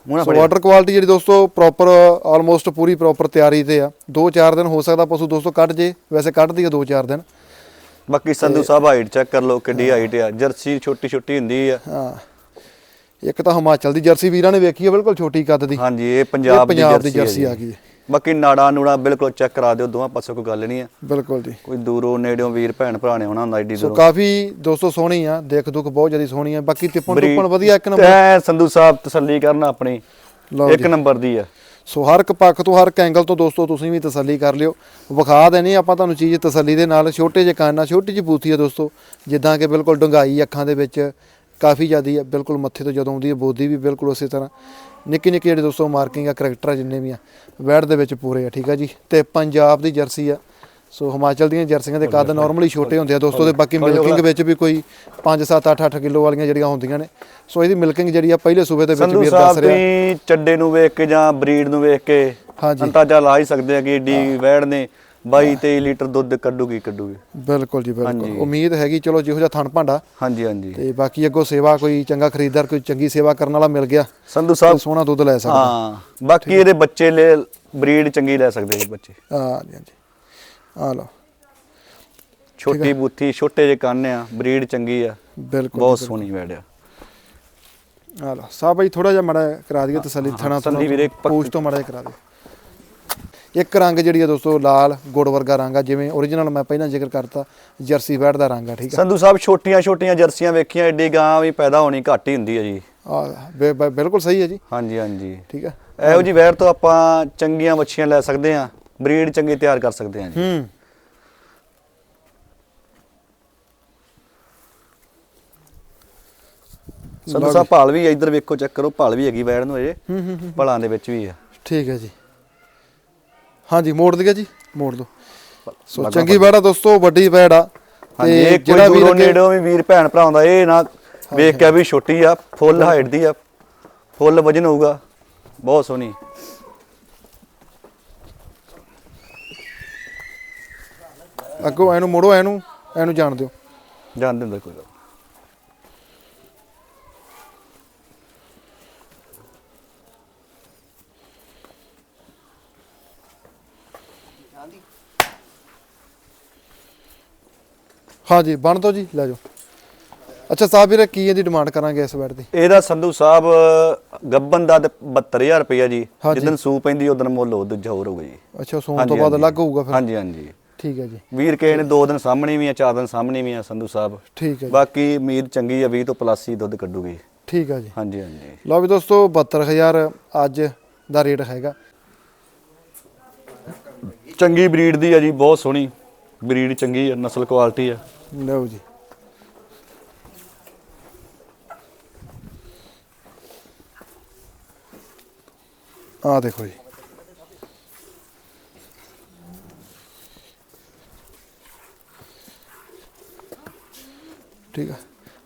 ਵਾਟਰ ਕੁਆਲਿਟੀ ਜਿਹੜੀ ਦੋਸਤੋ ਪ੍ਰੋਪਰ ਆਲਮੋਸਟ ਪੂਰੀ ਪ੍ਰੋਪਰ ਤਿਆਰੀ ਤੇ ਆ। 2-4 ਦਿਨ ਹੋ ਸਕਦਾ ਪਸ਼ੂ ਦੋਸਤੋ ਕੱਢ ਜੇ। ਵੈਸੇ ਕੱਢਦੀ ਆ 2-4 ਦਿਨ। ਬਾਕੀ ਸੰਧੂ ਸਾਹਿਬ ਹਾਈਟ ਚੈੱਕ ਕਰ ਲਓ ਕਿੱਡੀ ਹਾਈਟ ਆ ਜਰਸੀ ਛੋਟੀ ਛੋਟੀ ਹੁੰਦੀ ਆ। ਹਾਂ। ਇੱਕ ਤਾਂ ਹਿਮਾਚਲ ਦੀ ਜਰਸੀ ਵੀਰਾਂ ਨੇ ਵੇਖੀ ਆ ਬਿਲਕੁਲ ਛੋਟੀ ਕੱਦ ਦੀ। ਹਾਂਜੀ ਇਹ ਪੰਜਾਬ ਦੀ ਦੀ ਜਰਸੀ ਆ ਗਈ। ਬਾਕੀ ਨਾੜਾ ਨੂੜਾ ਬਿਲਕੁਲ ਚੈੱਕ ਕਰਾ ਦਿਓ ਦੋਵਾਂ ਪਾਸੇ ਕੋਈ ਗੱਲ ਨਹੀਂ ਆ। ਬਿਲਕੁਲ ਜੀ। ਕੋਈ ਦੂਰੋਂ ਨੇੜਿਓਂ ਵੀਰ ਭੈਣ ਭਰਾ ਨੇ ਆਉਣਾ ਹੁੰਦਾ ਏਡੀ ਸੋ ਕਾਫੀ ਦੋਸਤੋ ਸੋਹਣੀ ਆ ਦੇਖ ਦੁੱਖ ਬਹੁਤ ਜ਼ਿਆਦਾ ਸੋਹਣੀ ਆ। ਬਾਕੀ ਟਿੱਪਣ ਟੁੱਪਣ ਵਧੀਆ ਇੱਕ ਨੰਬਰ ਐ ਸੰਧੂ ਸਾਹਿਬ ਤਸੱਲੀ ਕਰਨਾ ਆਪਣੀ ਇੱਕ ਨੰਬਰ ਦੀ ਆ। ਸੋ ਹਰ ਇੱਕ ਪੱਖ ਤੋਂ, ਹਰ ਇੱਕ ਐਂਗਲ ਤੋਂ ਦੋਸਤੋ, ਤੁਸੀਂ ਵੀ ਤਸੱਲੀ ਕਰ ਲਿਓ। ਵਿਖਾ ਦੇਣੀ ਆਪਾਂ ਤੁਹਾਨੂੰ ਚੀਜ਼ ਤਸੱਲੀ ਦੇ ਨਾਲ। ਛੋਟੇ ਜਿਹੇ ਕੰਨ ਨਾਲ, ਛੋਟੀ ਜਿਹੀ ਬੂਥੀ ਆ ਦੋਸਤੋ, ਜਿੱਦਾਂ ਕਿ ਬਿਲਕੁਲ ਡੁੰਗਾਈ ਅੱਖਾਂ ਦੇ ਵਿੱਚ ਕਾਫੀ ਜ਼ਿਆਦੀ ਆ, ਬਿਲਕੁਲ ਮੱਥੇ ਤੋਂ ਜਦੋਂ ਆਉਂਦੀ ਹੈ ਬੋਦੀ ਵੀ ਬਿਲਕੁਲ ਉਸੇ ਤਰ੍ਹਾਂ। ਨਿੱਕੀ ਨਿੱਕੀ ਜਿਹੜੇ ਦੋਸਤੋ ਮਾਰਕਿੰਗ ਆ ਕਰੈਕਟਰ ਆ ਜਿੰਨੇ ਵੀ ਆ, ਵੈੜ ਦੇ ਵਿੱਚ ਪੂਰੇ ਆ, ਠੀਕ ਆ ਜੀ? ਤੇ ਪੰਜਾਬ ਦੀ ਜਰਸੀ ਆ ਸੋ ਹਿਮਾਚਲ ਦੀਆਂ ਜਰਸੀਆਂ ਦੇ ਕੱਦ ਨਾਰਮਲੀ ਛੋਟੇ ਹੁੰਦੇ ਆ ਦੋਸਤੋ ਤੇ ਬਾਕੀ ਮਿਲਕਿੰਗ ਵਿੱਚ ਵੀ ਕੋਈ 5 7 8 8 ਕਿਲੋ ਵਾਲੀਆਂ ਜਿਹੜੀਆਂ ਹੁੰਦੀਆਂ ਨੇ। ਸੋ ਇਹਦੀ ਮਿਲਕਿੰਗ ਜਿਹੜੀ ਆ ਪਹਿਲੇ ਸੂਬੇ ਦੇ ਵਿੱਚ ਸੰਧੂ ਵੀ ਦੱਸ ਸਾਹਿਬ ਰਿਹਾ। ਤੁਸੀਂ ਚੱਡੇ ਨੂੰ ਵੇਖ ਕੇ ਜਾਂ ਬਰੀਡ ਨੂੰ ਵੇਖ ਕੇ ਅੰਦਾਜ਼ਾ ਲਾ ਹੀ ਸਕਦੇ ਆ ਕਿ ਏਡੀ ਵੈੜ ਨੇ 22 23 ਲੀਟਰ ਦੁੱਧ ਕੱਢੂਗੀ ਕੱਢੂਗੀ। ਬਿਲਕੁਲ ਜੀ ਬਿਲਕੁਲ। ਉਮੀਦ ਹੈਗੀ ਚਲੋ ਜਿਹੋ ਜਿਹਾ ਥਣ ਭਾਂਡਾ। ਹਾਂਜੀ ਹਾਂਜੀ। ਤੇ ਬਾਕੀ ਅੱਗੋਂ ਸੇਵਾ ਕੋਈ ਚੰਗਾ ਖਰੀਦਦਾਰ ਕੋਈ ਚੰਗੀ ਸੇਵਾ ਕਰਨ ਵਾਲਾ ਮਿਲ ਗਿਆ ਸੰਧੂ ਸਾਹਿਬ ਸੋਹਣਾ ਦੁੱਧ ਲੈ ਸਕਦਾ। ਹਾਂ ਬਾਕੀ ਇਹਦੇ ਬੱਚੇ ਲੈ ਬਰੀਡ ਚੰਗੀ ਲੈ ਸਕਦੇ ਜੀ ਬੱਚੇ। ਹਾਂ ਹਾਂਜੀ। ਆ ਲਓ। ਛੋਟੀ ਬੂਥੀ ਛੋਟੇ ਜਿਹੇ ਕੰਨ ਆ ਬਰੀਡ ਚੰਗੀ ਆ। ਬਿਲਕੁਲ ਬਹੁਤ ਸੋਹਣੀ ਵੈੜ ਆ। ਆ ਲਓ ਸਾਹ ਭਾਈ ਥੋੜਾ ਜਿਹਾ ਮੜਾ ਕਰਾ ਦਈਏ ਤਸੱਲੀ ਥਣਾ ਤਸੱਲੀ ਵੀਰੇ। ਪੂਛ ਤੋਂ ਮੜਾ ਕਰਾ ਦਿਓ ਇੱਕ ਰੰਗ ਜਿਹੜੀ ਆ ਦੋਸਤੋ ਲਾਲ ਗੁੜ ਵਰਗਾ ਰੰਗ ਆ ਜਿਵੇਂ origignal ਮੈਂ ਪਹਿਲਾਂ ਜ਼ਿਕਰ ਕਰਤਾ ਜਰਸੀ ਬੈਡ ਦਾ ਰੰਗ ਆ ਠੀਕ ਆ? ਸੰਧੂ ਸਾਹਿਬ ਛੋਟੀਆਂ ਛੋਟੀਆਂ ਜਰਸੀਆਂ ਵੇਖੀਆਂ ਏਡੀ ਗਾਂ ਵੀ ਪੈਦਾ ਹੋਣੀ ਘੱਟ ਹੀ ਹੁੰਦੀ ਆ ਜੀ। ਆ ਬਿਲਕੁਲ ਸਹੀ ਹੈ ਜੀ। ਹਾਂਜੀ ਹਾਂਜੀ। ਠੀਕ ਆ। ਇਹੋ ਜੀ ਵੈੜ ਤੋਂ ਆਪਾਂ ਚੰਗੀਆਂ ਵੱਛੀਆਂ ਲੈ ਸਕਦੇ ਆ ਬਰੀਡ ਚੰਗੀ ਤਿਆਰ ਕਰ ਸਕਦੇ ਆ ਜੀ। ਹੂੰ। ਸਾਹਿਬ ਭਾਲ ਵੀ ਇੱਧਰ ਵੇਖੋ ਚੈੱਕ ਕਰੋ ਭਾਲ ਵੀ ਹੈਗੀ ਵੈੜ ਨੂੰ ਅਜੇ ਹੂੰ ਹੂੰ ਹੂੰ। ਭਲਾਂ ਦੇ ਵਿੱਚ ਵੀ ਆ। ਠੀਕ ਹੈ ਜੀ। ਹਾਂਜੀ ਮੋੜ ਦਈਏ ਜੀ ਮੋੜ ਦੋ ਸੋ ਚੰਗੀ ਆ ਦੋਸਤੋ ਵੱਡੀ ਬੈੜ ਆ। ਵੀਰ ਦੂਰੋਂ ਅੱਗੇ- ਨੇੜੋਂ ਵੀ ਵੀਰ ਭੈਣ ਭਰਾ ਆਉਂਦਾ ਇਹ ਨਾ ਵੇਖ ਕੇ ਵੀ ਛੋਟੀ ਆ ਫੁੱਲ ਹਾਈਟ ਦੀ ਆ ਫੁੱਲ ਵਜਨ ਹੋਊਗਾ। ਬਹੁਤ ਸੋਹਣੀ। ਅੱਗੋਂ ਇਹਨੂੰ ਮੋੜੋ ਇਹਨੂੰ ਐਨੂੰ ਜਾਣ ਦਿਓ। ਜਾਣ ਦਿੰਦਾ ਕੋਈ ਗੱਲ ਹਾਂਜੀ ਬਣ ਦੋ ਜੀ ਲੈ ਜਾਓ। ਅੱਛਾ ਸਾਹਿਬ ਵੀਰੇ ਕੀ ਇਹਦੀ ਡਿਮਾਂਡ ਕਰਾਂਗੇ ਇਸ ਬੈਟ ਦੀ? ਇਹਦਾ ਸੰਧੂ ਸਾਹਿਬ ਗੱਬਨ ਦਾ ਤੇ 72000 ਰੁਪਇਆ ਜੀ। ਜਿੱਦਨ ਸੂ ਪੈਂਦੀ ਉਦੋਂ ਮੁੱਲ ਉਹ ਦੂਜਾ ਹੋਰ ਹੋਊਗਾ ਜੀ। ਅੱਛਾ ਸੂਣ ਤੋਂ ਬਾਅਦ ਅਲੱਗ ਹੋਊਗਾ ਫਿਰ। ਹਾਂਜੀ ਹਾਂਜੀ। ਠੀਕ ਹੈ ਜੀ। ਵੀਰ ਕੇ ਨੇ ਦੋ ਦਿਨ ਸਾਹਮਣੇ ਵੀ ਆ ਚਾਰ ਦਿਨ ਸਾਹਮਣੇ ਵੀ ਆ ਸੰਧੂ ਸਾਹਿਬ। ਠੀਕ ਹੈ ਜੀ। ਬਾਕੀ ਉਮੀਦ ਚੰਗੀ ਆ 20 ਤੋਂ ਪਲੱਸ ਹੀ ਦੁੱਧ ਕੱਢੂਗੀ। ਠੀਕ ਹੈ ਜੀ। ਹਾਂਜੀ ਹਾਂਜੀ। ਲਓ ਵੀ ਦੋਸਤੋ 72000 ਅੱਜ ਦਾ ਰੇਟ ਹੈਗਾ। ਚੰਗੀ ਬਰੀਡ ਦੀ ਆ ਜੀ ਬਹੁਤ ਸੋਹਣੀ। ਬਰੀਡ ਚੰਗੀ ਆ ਨਸਲ ਕੁਆਲਿਟੀ ਆ। ਲਓ ਜੀ। ਆ ਦੇਖੋ ਜੀ। ਠੀਕ ਆ।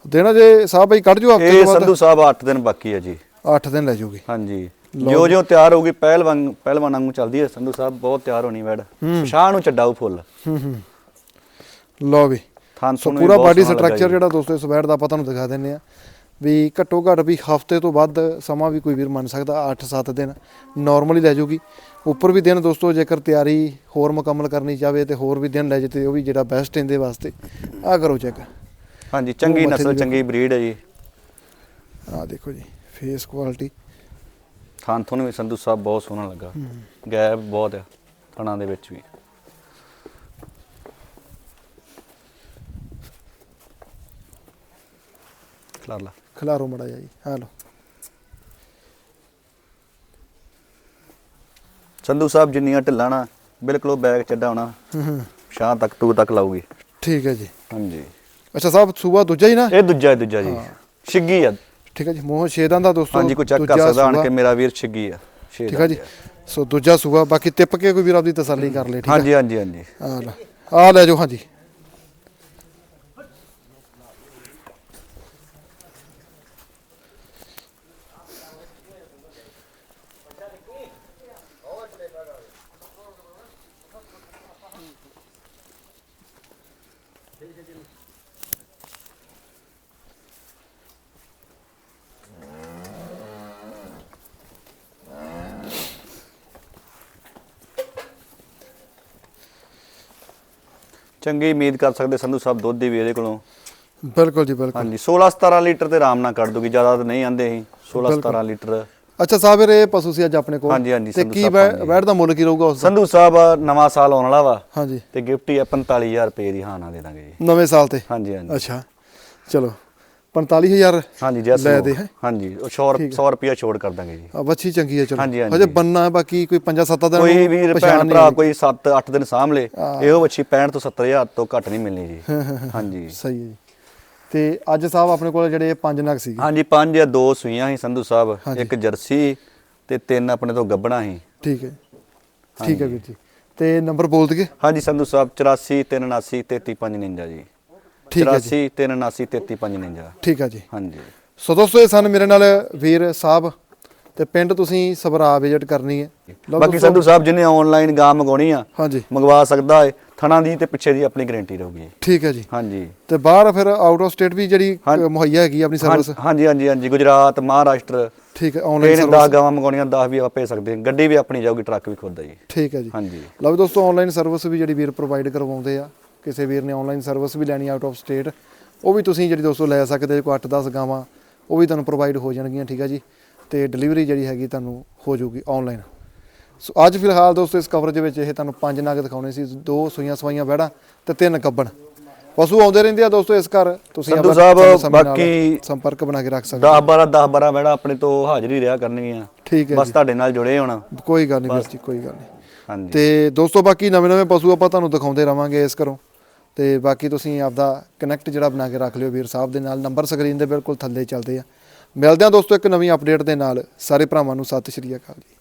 ਦੇਣਾ ਜੇ ਸਾਹਿਬ ਭਾਈ ਕੱਢ ਜੋ ਹਫ਼ਤੇ ਇਹ ਤੋਂ ਸੰਧੂ ਬਾਅਦ ਸਾਹਿਬ 8 ਦਿਨ ਬਾਕੀ ਆ ਜੀ। 8 ਦਿਨ ਲੈ ਜਾਊਗੀ ਹਾਂਜੀ। ਜੋ। ਜੋ ਤਿਆਰ ਹੋਊਗੀ ਪਹਿਲਵਾਨ ਪਹਿਲਵਾਨ ਵਾਂਗੂ ਚੱਲਦੀ ਹੈ ਸੰਧੂ ਸਾਹਿਬ ਬਹੁਤ ਤਿਆਰ ਹੋਣੀ ਵੈੜ। ਸ਼ਾਹ ਨੂੰ ਚੱਡਾਊ ਫੁੱਲ। ਹੂੰ ਹੂੰ। ਲਓ ਵੀ। ਥਾਨ ਸੋ ਪੂਰਾ ਬਾਡੀ ਸਟਰਕਚਰ। ਜਿਹੜਾ ਦੋਸਤੋ ਇਸ ਵੈਟ ਦਾ ਆਪਾਂ ਤੁਹਾਨੂੰ ਦਿਖਾ ਦਿੰਨੇ ਆ। ਵੀ ਘੱਟੋ ਘੱਟ ਵੀ ਹਫ਼ਤੇ ਤੋਂ ਵੱਧ ਸਮਾਂ ਵੀ ਕੋਈ ਵੀਰ ਮੰਨ ਸਕਦਾ 8-7 ਦਿਨ ਨਾਰਮਲੀ ਲੈ ਜਾਊਗੀ। ਉੱਪਰ ਵੀ ਦਿਨ ਦੋਸਤੋ ਜੇਕਰ ਤਿਆਰੀ ਹੋਰ ਮੁਕੰਮਲ ਕਰਨੀ ਚਾਹਵੇ ਤੇ ਹੋਰ ਵੀ ਦਿਨ ਲੈ ਜੇ ਤੇ ਉਹ ਵੀ ਜਿਹੜਾ ਬੈਸਟ ਇਹਦੇ ਵਾਸਤੇ। ਆ ਕਰੋ ਚੈੱਕ ਹਾਂਜੀ ਚੰਗੀ ਨਸਲ ਚੰਗੀ ਬਰੀਡ ਹੈ ਜੀ। ਆ ਦੇਖੋ ਜੀ ਫੇਸ ਕੁਆਲਿਟੀ ਥਾਨ ਤੁਹਾਨੂੰ ਵੀ ਸੰਧੂ ਸਾਹਿਬ ਬਹੁਤ ਸੋਹਣਾ ਲੱਗਾ। ਗੈਪ ਬਹੁਤ ਆ ਥਣਾ ਦੇ ਵਿੱਚ ਵੀ। ਖਲਾਰ ਲਾ। ਖਿਲਾਰੋ ਮੜਾ ਜੀ ਹਾਂ ਸੰਧੂ ਸਾਹਿਬ ਜਿੰਨੀਆਂ ਢਿੱਲਾਂ ਨਾ ਬਿਲਕੁਲ ਉਹ ਬੈਗ ਚੱਡਾ ਹੋਣਾ ਹੂੰ ਹੂੰ। ਸ਼ਾਹ ਤੱਕ ਤੂੰ ਤੱਕ ਲਾਊਗੀ। ਠੀਕ ਹੈ ਜੀ। ਹਾਂਜੀ। ਅੱਛਾ ਸਾਹਿਬ ਸੂਬਾ ਦੂਜਾ ਹੀ ਨਾ? ਇਹ ਦੂਜਾ ਹੈ ਦੂਜਾ ਜੀ। ਛਿੱਗੀ ਆ। ਠੀਕ ਹੈ ਜੀ ਮੋਹ ਛੇਦਾਂ ਦਾ ਦੋਸਤੋ ਹਾਂਜੀ ਕੋਈ ਚੈੱਕ ਕਰ ਸਕਦਾ ਆਣ ਸੂਆ। ਕੇ ਮੇਰਾ ਵੀਰ ਛਿੱਗੀ ਆ ਠੀਕ ਹੈ ਜੀ ਸੋ ਦੂਜਾ ਸੂਆ ਬਾਕੀ ਤਿੱਪ ਕੇ ਕੋਈ ਵੀਰ ਆਪਦੀ ਤਸੱਲੀ ਕਰ ਲੇ ਠੀਕ ਹੈ? ਹਾਂਜੀ ਹਾਂਜੀ ਹਾਂਜੀ। ਆ ਲੈ ਆ ਲੈ ਜਾਓ ਹਾਂਜੀ। ਚੰਗੀ ਉਮੀਦ ਕਰ ਸਕਦੇ ਸੰਧੂ ਸਾਹਿਬ ਦੁੱਧ ਦੀ ਵੀ ਇਹਦੇ ਕੋਲੋਂ। ਬਿਲਕੁਲ ਜੀ ਬਿਲਕੁਲ। ਹਾਂਜੀ 16 17 ਲੀਟਰ ਤੇ ਆਰਾਮ ਨਾਲ ਕੱਢ ਦੂਗੀ ਜ਼ਿਆਦਾ ਤਾਂ ਨਹੀਂ ਆਂਦੇ ਅਸੀਂ 16 ਬਿਲਕੁਲ। 17 ਲੀਟਰ। ਅੱਛਾ ਸਾਹਿਬ ਇਹ ਪਸ਼ੂ ਸੀ ਅੱਜ ਆਪਣੇ ਕੋਲ? ਹਾਂਜੀ, ਹਾਂਜੀ, ਤੇ ਕੀ। ਵੈਟ ਦਾ ਮੁੱਲ ਕੀ ਰਹੂਗਾ ਉਸ ਦਾ? ਸੰਧੂ ਸਾਹਿਬ ਨਵਾਂ ਸਾਲ ਆਉਣ ਵਾਲਾ ਵਾ। ਹਾਂਜੀ। ਤੇ ਗਿਫਟ ਹੀ ਆ 45000 ਰੁਪਏ ਦੀ ਹਾਂ ਨਾ ਦੇ ਦਾਂਗੇ ਜੀ। ਨਵੇਂ ਸਾਲ ਤੇ? ਹਾਂਜੀ ਹਾਂਜੀ। ਅੱਛਾ ਚਲੋ। 45000 ਹਾਂਜੀ ਜੈਸ ਲੈ ਦੇ ਹੈਂ। ਹਾਂਜੀ ਉਹ 100 100 ਰੁਪਿਆ ਛੋੜ ਕਰ ਦਾਂਗੇ ਜੀ। ਆ ਬੱਚੀ ਚੰਗੀ ਹੈ ਚਲੋ। ਹਾਂਜੀ, ਹਾਂਜੀ। ਹਜੇ ਬੰਨਾ ਹੈ, ਬਾਕੀ ਕੋਈ 5-7 ਦਿਨ ਕੋਈ ਨੂੰ ਵੀਰ ਪਛਾਣ ਭੈਣ ਨਹੀਂ ਭਰਾ ਆਈ। ਕੋਈ 7 8 ਦਿਨ ਸਾਂਭ ਲੇ ਇਹੋ ਬੱਚੀ 65 ਤੋਂ 70000 ਤੋਂ ਘੱਟ ਨਹੀਂ ਮਿਲਣੀ ਜੀ। ਹਾਂਜੀ। ਸਹੀ ਹੈ ਜੀ। ਤੇ ਅੱਜ ਸਾਹਿਬ ਆਪਣੇ ਕੋਲ ਜਿਹੜੇ ਪੰਜ ਨਗ ਸੀ ਹਾਂਜੀ ਪੰਜ ਜਾਂ ਦੋ ਸੂਈਆਂ ਸੀ ਸੰਧੂ ਸਾਹਿਬ ਇੱਕ ਜਰਸੀ ਤੇ ਤਿੰਨ ਆਪਣੇ ਤੋਂ ਗੱਬਣਾ ਸੀ। ਠੀਕ ਹੈ। ਠੀਕ ਹੈ ਵੀਰ ਜੀ। ਤੇ ਨੰਬਰ ਬੋਲ ਹਾਂਜੀ ਸੰਧੂ ਸਾਹਿਬ 84 379 33559 ਜੀ। ਠੀਕ ਹੈ ਜੀ। 84 379 33559 ਠੀਕ ਹੈ ਜੀ। ਹਾਂਜੀ। ਸੋ ਦੋਸਤੋ ਇਹ ਸਨ ਮੇਰੇ ਨਾਲ ਵੀਰ ਸਾਹਿਬ ਤੇ ਪਿੰਡ ਤੁਸੀਂ ਸਭਰਾ ਵਿਜ਼ਿਟ ਕਰਨੀ ਹੈ। ਬਾਕੀ ਸੰਧੂ ਸਾਹਿਬ ਜਿਹਨੇ ਆਨਲਾਈਨ ਗਾਂ ਮੰਗਾਉਣੀ ਆ ਹਾਂਜੀ। ਮੰਗਵਾ ਸਕਦਾ ਹੈ। ਥਣਾ ਦੀ ਤੇ ਪਿੱਛੇ ਦੀ ਆਪਣੀ ਗਾਰੰਟੀ ਰਹੂਗੀ। ਠੀਕ ਹੈ ਜੀ। ਹਾਂਜੀ। ਤੇ ਬਾਹਰ ਫਿਰ ਆਊਟ ਆਫ ਸਟੇਟ ਵੀ ਜਿਹੜੀ ਮੁਹੱਈਆ ਹੈਗੀ ਆਪਣੀ ਸਰਵਿਸ ਹਾਂਜੀ ਹਾਂਜੀ ਹਾਂਜੀ। ਗੁਜਰਾਤ ਮਹਾਰਾਸ਼ਟਰ। ਠੀਕ ਹੈ ਆਨਲਾਈਨ ਇਹਨੇ 10 ਸਰਵਿਸ ਗਾਵਾਂ ਮੰਗਾਉਣੀਆਂ 10 ਵੀ ਆਪਾਂ ਭੇਜ ਸਕਦੇ ਹਾਂ। ਗੱਡੀ ਵੀ ਆਪਣੀ ਜਾਊਗੀ ਟਰੱਕ ਵੀ ਖੁਦ ਦਾ ਜੀ। ਠੀਕ ਹੈ ਜੀ। ਹਾਂਜੀ। ਲਓ ਦੋਸਤੋ ਆਨਲਾਈਨ ਸਰਵਿਸ ਵੀ ਜਿਹੜੀ ਵੀਰ ਪ੍ਰੋਵਾਈਡ ਕਰਵਾਉਂਦੇ ਆ। ਕਿਸੇ ਵੀਰ ਨੇ ਆਨਲਾਈਨ ਸਰਵਿਸ ਵੀ ਲੈਣੀ ਆਊਟ ਆਫ ਸਟੇਟ ਉਹ ਵੀ ਤੁਸੀਂ ਜਿਹੜੀ ਦੋਸਤੋ ਲੈ ਸਕਦੇ ਜੇ ਕੋਈ 8-10 ਗਾਵਾਂ ਉਹ ਵੀ ਤੁਹਾਨੂੰ ਪ੍ਰੋਵਾਈਡ ਹੋ ਜਾਣਗੀਆਂ ਠੀਕ ਹੈ ਜੀ? ਤੇ ਡਿਲੀਵਰੀ ਜਿਹੜੀ ਹੈਗੀ ਤੁਹਾਨੂੰ ਹੋ ਜਾਊਗੀ ਆਨਲਾਈਨ ਸੋ ਅੱਜ ਫਿਲਹਾਲ ਦੋਸਤੋ ਇਸ ਕਵਰੇਜ ਵਿੱਚ ਇਹ ਤੁਹਾਨੂੰ ਪੰਜ ਨਗ ਦਿਖਾਉਣੇ ਸੀ ਦੋ ਸੂਈਆਂ ਸਵਾਈਆਂ ਵਹਿੜਾਂ ਤੇ ਤਿੰਨ ਗੱਬਣ ਪਸ਼ੂ ਆਉਂਦੇ ਰਹਿੰਦੇ ਆ ਦੋਸਤੋ ਇਸ ਘਰ ਤੁਸੀਂ ਸੰਧੂ ਸਾਹਿਬ, ਬਾਕੀ ਸੰਪਰਕ ਬਣਾ ਕੇ ਰੱਖ ਸਕਦੇ 10 12 10 12 ਬੈੜਾ ਆਪਣੇ ਤੋਂ ਹਾਜ਼ਰੀ ਰਿਹਾ ਕਰਨਗੀਆਂ। ਠੀਕ ਹੈ ਬਸ ਤੁਹਾਡੇ ਨਾਲ ਜੁੜੇ ਹੋਣਾ। ਕੋਈ ਗੱਲ ਨਹੀਂ ਵੀਰ ਜੀ ਕੋਈ ਗੱਲ ਨਹੀਂ। ਹਾਂਜੀ। ਤੇ ਦੋਸਤੋ ਬਾਕੀ ਨਵੇਂ ਨਵੇਂ ਪਸ਼ੂ ਆਪਾਂ ਤੁਹਾਨੂੰ ਦਿਖਾਉਂਦੇ ਰਵਾਂਗੇ ਇਸ ਘਰੋਂ। ਤੇ ਬਾਕੀ ਤੁਸੀਂ ਆਪਦਾ ਕਨੈਕਟ ਜਿਹੜਾ ਬਣਾ ਕੇ ਰੱਖ ਲਿਓ ਵੀਰ ਸਾਹਿਬ ਦੇ ਨਾਲ ਨੰਬਰ ਸਕਰੀਨ ਦੇ ਬਿਲਕੁਲ ਥੱਲੇ ਚੱਲਦੇ ਆ। ਮਿਲਦੇ ਆ ਦੋਸਤੋ ਇੱਕ ਨਵੀਂ ਅਪਡੇਟ ਦੇ ਨਾਲ। ਸਾਰੇ ਭਰਾਵਾਂ ਨੂੰ ਸਤਿ ਸ਼੍ਰੀ ਅਕਾਲ ਜੀ।